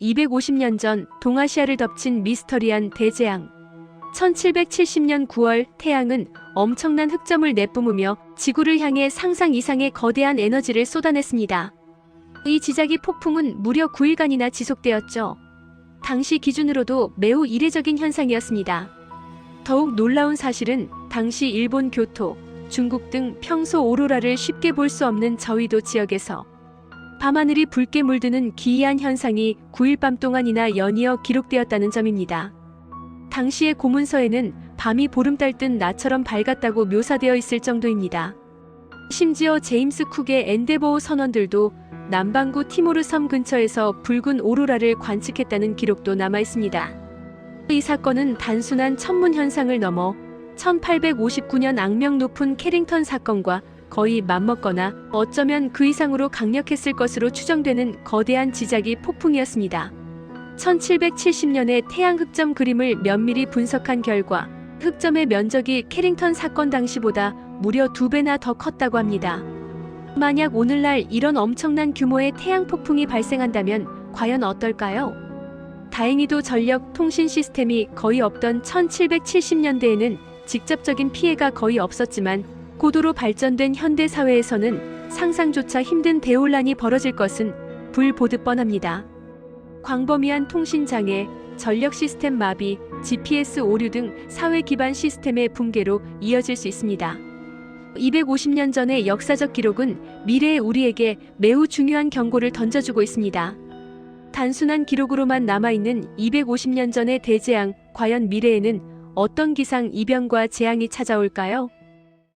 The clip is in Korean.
250년 전 동아시아를 덮친 미스터리한 대재앙. 1770년 9월 태양은 엄청난 흑점을 내뿜으며 지구를 향해 상상 이상의 거대한 에너지를 쏟아냈습니다. 이 지작이 폭풍은 무려 9일간이나 지속되었죠. 당시 기준으로도 매우 이례적인 현상이었습니다. 더욱 놀라운 사실은 당시 일본 교토, 중국 등 평소 오로라를 쉽게 볼 수 없는 저위도 지역에서 밤하늘이 붉게 물드는 기이한 현상이 9일 밤 동안이나 연이어 기록되었다는 점입니다. 당시의 고문서에는 밤이 보름달 뜬 나처럼 밝았다고 묘사되어 있을 정도입니다. 심지어 제임스 쿡의 엔데버호 선원들도 남반구 티모르 섬 근처에서 붉은 오로라를 관측했다는 기록도 남아 있습니다. 이 사건은 단순한 천문 현상을 넘어 1859년 악명 높은 캐링턴 사건과 거의 맞먹거나 어쩌면 그 이상으로 강력했을 것으로 추정되는 거대한 지작이 폭풍이었습니다. 1770년의 태양 흑점 그림을 면밀히 분석한 결과 흑점의 면적이 캐링턴 사건 당시보다 무려 두 배나 더 컸다고 합니다. 만약 오늘날 이런 엄청난 규모의 태양 폭풍이 발생한다면 과연 어떨까요? 다행히도 전력 통신 시스템이 거의 없던 1770년대에는 직접적인 피해가 거의 없었지만 고도로 발전된 현대 사회에서는 상상조차 힘든 대혼란이 벌어질 것은 불보듯 뻔합니다. 광범위한 통신 장애, 전력 시스템 마비, GPS 오류 등 사회 기반 시스템의 붕괴로 이어질 수 있습니다. 250년 전의 역사적 기록은 미래의 우리에게 매우 중요한 경고를 던져주고 있습니다. 단순한 기록으로만 남아있는 250년 전의 대재앙, 과연 미래에는 어떤 기상 이변과 재앙이 찾아올까요?